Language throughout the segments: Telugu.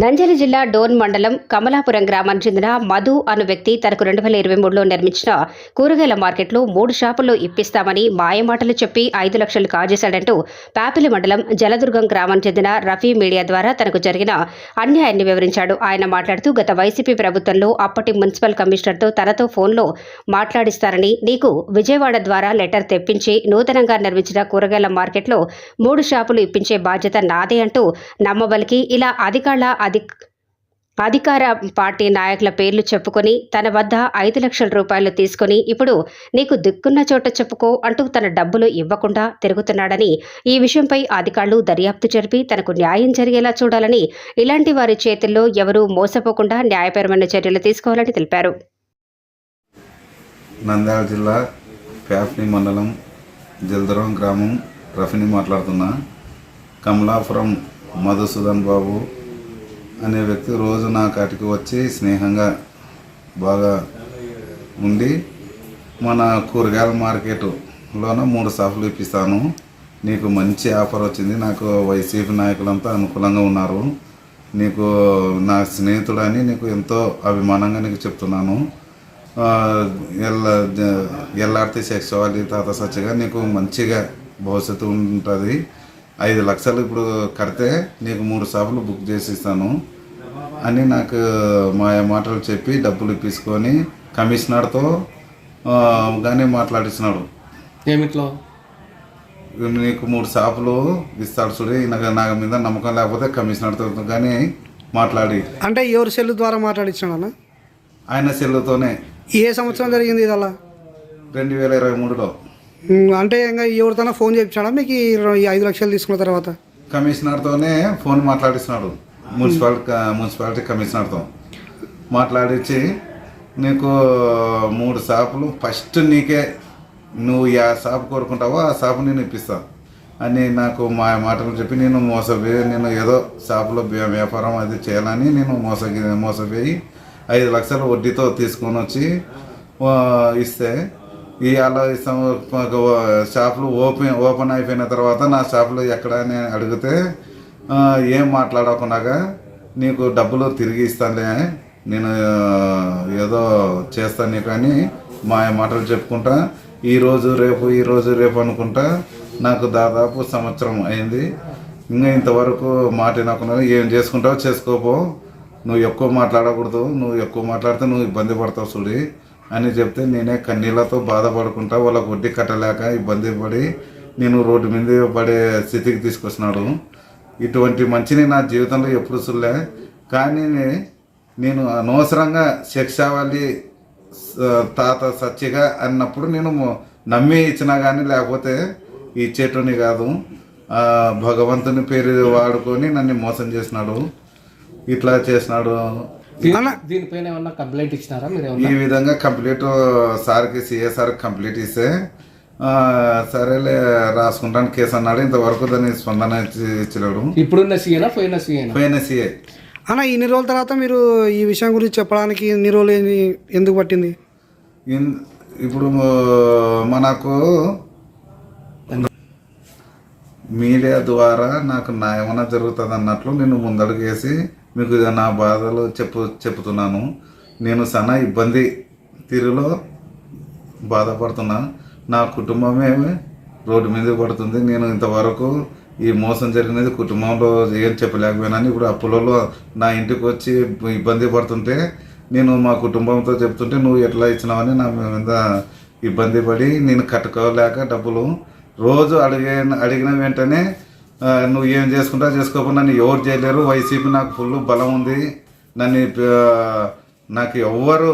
నంజలి జిల్లా డోన్ మండలం కమలాపురం గ్రామానికి చెందిన మధు అను వ్యక్తి తనకు రెండు వేల ఇరవై మూడులో నిర్మించిన కూరగాయల మార్కెట్లో మూడు షాపుల్లో ఇప్పిస్తామని మాయమాటలు చెప్పి ఐదు లక్షలు కాజేశాడంటూ పాపిలి మండలం జలదుర్గం గ్రామానికి చెందిన రఫీ మీడియా ద్వారా తనకు జరిగిన అన్యాయాన్ని వివరించాడు. ఆయన మాట్లాడుతూ గత వైసీపీ ప్రభుత్వంలో అప్పటి మున్సిపల్ కమిషనర్తో తనతో ఫోన్లో మాట్లాడిస్తారని నీకు విజయవాడ ద్వారా లెటర్ తెప్పించి నూతనంగా నిర్మించిన కూరగాయల మార్కెట్లో మూడు షాపులు ఇప్పించే బాధ్యత నాదే అంటూ నమ్మబలికి ఇలా అధికారుల అధి అధికార పార్టీ నాయకుల పేర్లు చెప్పుకొని తన వద్ద ఐదు లక్షల రూపాయలు తీసుకొని ఇప్పుడు నీకు దిక్కున్న చోట చెప్పుకో అంటూ తన డబ్బులు ఇవ్వకుండా తిరుగుతున్నాడని ఈ విషయంపై అధికారులు దర్యాప్తు జరిపి తనకు న్యాయం జరిగేలా చూడాలని ఇలాంటి వారి చేతుల్లో ఎవరూ మోసపోకుండా న్యాయపరమైన చర్యలు తీసుకోవాలని తెలిపారు. నంద్యాల జిల్లా ప్యాఫ్ని మండలం జల్దరం గ్రామం రఫిని మాట్లాడుతున్నా. కమలాపురం మధుసూదన్ బాబు అనే వ్యక్తి రోజు నా కాటికి వచ్చి స్నేహంగా బాగా ఉండి మన కూరగాయల మార్కెట్లోన మూడు సాఫ్లు ఇప్పిస్తాను. నీకు మంచి ఆఫర్ వచ్చింది. నాకు వైసీపీ నాయకులంతా అనుకూలంగా ఉన్నారు. నీకు నా స్నేహితుడని నీకు ఎంతో అభిమానంగా నీకు చెప్తున్నాను. ఎల్ ఎల్ల జ- ఎల్లార్తి తాత సచ్చగా నీకు మంచిగా భవిష్యత్తు ఉంటుంది. ఐదు లక్షలు ఇప్పుడు కడితే నీకు మూడు షాపులు బుక్ చేసి ఇస్తాను అని నాకు మా మాటలు చెప్పి డబ్బులు ఇప్పించుకొని కమిషనర్తో కానీ మాట్లాడిస్తున్నాడు ఏమిట్లో? నీకు మూడు షాపులు ఇస్తాడు చూడు నాకు నా మీద నమ్మకం లేకపోతే కమిషనర్తో కానీ మాట్లాడి. అంటే ఎవరి సెల్ ద్వారా మాట్లాడించాడు అన్న ఆయన సెల్లుతోనే. ఏ సంవత్సరం జరిగింది ఇది అలా రెండు వేల ఇరవై మూడులో. అంటే ఇంకా ఎవరితోనో ఫోన్ చేయించాడా? మీకు ఈ ఐదు లక్షలు తీసుకున్న తర్వాత? కమిషనర్తోనే ఫోన్ మాట్లాడిస్తున్నాడు మున్సిపల్ మున్సిపాలిటీ కమిషనర్తో. మాట్లాడించి నీకు మూడు షాపులు ఫస్ట్ నీకే నువ్వు ఆ షాపు కోరుకుంటావో ఆ షాపు నేను ఇప్పిస్తాను అని నాకు మా మాటలు చెప్పి నేను మోసపోయి నేను ఏదో షాపులో వ్యాపారం అది చేయాలని నేను మోసగి మోసపోయి ఐదు లక్షలు వడ్డీతో తీసుకొని వచ్చి ఇస్తే ఇవాళ షాపులు ఓపెన్ ఓపెన్ అయిపోయిన తర్వాత నా షాపులో ఎక్కడ అని అడిగితే ఏం మాట్లాడకుండా నీకు డబ్బులు తిరిగి ఇస్తానులే నేను ఏదో చేస్తాను నీకు అని మా మాటలు చెప్పుకుంటా ఈరోజు రేపు ఈరోజు రేపు అనుకుంటా నాకు దాదాపు సంవత్సరం అయింది. ఇంకా ఇంతవరకు మాట వినకుండా ఏం చేసుకుంటావు చేసుకోపో నువ్వు ఎక్కువ మాట్లాడకూడదు నువ్వు ఎక్కువ మాట్లాడితే నువ్వు ఇబ్బంది పడతావు చూడి. అని చెప్తే నేనే కన్నీళ్ళతో బాధపడుకుంటా వాళ్ళకు వడ్డీ కట్టలేక ఇబ్బంది పడి నేను రోడ్డు మీద పడే స్థితికి తీసుకొచ్చినాడు. ఇటువంటి మంచిని నా జీవితంలో ఎప్పుడు చూడలే. కానీ నేను అనవసరంగా శిక్షావళి తాత సత్యగా అన్నప్పుడు నేను నమ్మి ఇచ్చినా కానీ లేకపోతే ఇచ్చేటోని కాదు. భగవంతుని పేరు వాడుకొని నన్ను మోసం చేసినాడు. ఇట్లా చేసినాడు. దీనిపైన ఏమన్నా కంప్లైంట్ ఇచ్చినారా? మీరు ఈ విధంగా కంప్లీట్ సార్కి సిఏ సార్ కంప్లీట్ ఇస్తే ఆ, సరేలే రాసుకుంటాను కేసు అన్నాడు. ఇంతవరకు దాన్ని స్పందన ఇచ్చి- ఇచ్చినాడు ఇప్పుడున్న పోయిన సీఎనా పోయిన సిఏ అన్న ఇన్ని రోజుల తర్వాత మీరు ఈ విషయం గురించి చెప్పడానికి ఇన్ని రోజులు ఎందుకు పట్టింది? ఇప్పుడు మనకు మీడియా ద్వారా నాకు నా ఏమైనా జరుగుతుంది అన్నట్లు నేను ముందడుగు వేసి మీకు నా బాధలు చెప్పు చెప్తున్నాను నేను సన్న ఇబ్బంది తీరులో బాధపడుతున్నా. నా కుటుంబమే రోడ్డు మీద పడుతుంది. నేను ఇంతవరకు ఈ మోసం జరిగినది కుటుంబంలో ఏం చెప్పలేకపోయినాను. ఇప్పుడు అప్పులలో నా ఇంటికి వచ్చి ఇబ్బంది పడుతుంటే నేను మా కుటుంబంతో చెప్తుంటే నువ్వు ఎట్లా ఇచ్చినావని నా మీద ఇబ్బంది పడి నేను కట్టుకోలేక డబ్బులు రోజు అడిగిన అడిగిన వెంటనే నువ్వు ఏం చేసుకుంటావు చేసుకోకుండా నన్ను ఎవరు చేయలేరు. వైసీపీ నాకు ఫుల్ బలం ఉంది. నన్ను నాకు ఎవ్వరు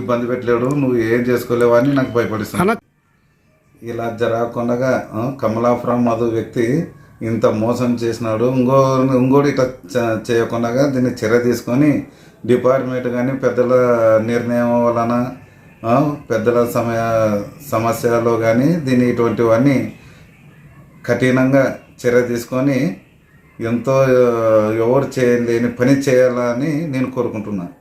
ఇబ్బంది పెట్టలేడు. నువ్వు ఏం చేసుకోలేవు అని నాకు భయపడిస్తున్నాను అన్న ఇలా జరగకుండా కమలాపురం మధు వ్యక్తి ఇంత మోసం చేసినాడు. ఇంకో ఇంకోటి ఇట్లా చేయకుండా దీన్ని చర్య తీసుకొని డిపార్ట్మెంట్ కానీ పెద్దల నిర్ణయం వలన పెద్దల సమయ సమస్యలో కానీ దీని ఇటువంటివన్నీ కఠినంగా చర్య తీసుకొని ఎంతో ఎవరు చేయలేని పని చేయాలని నేను కోరుకుంటున్నాను.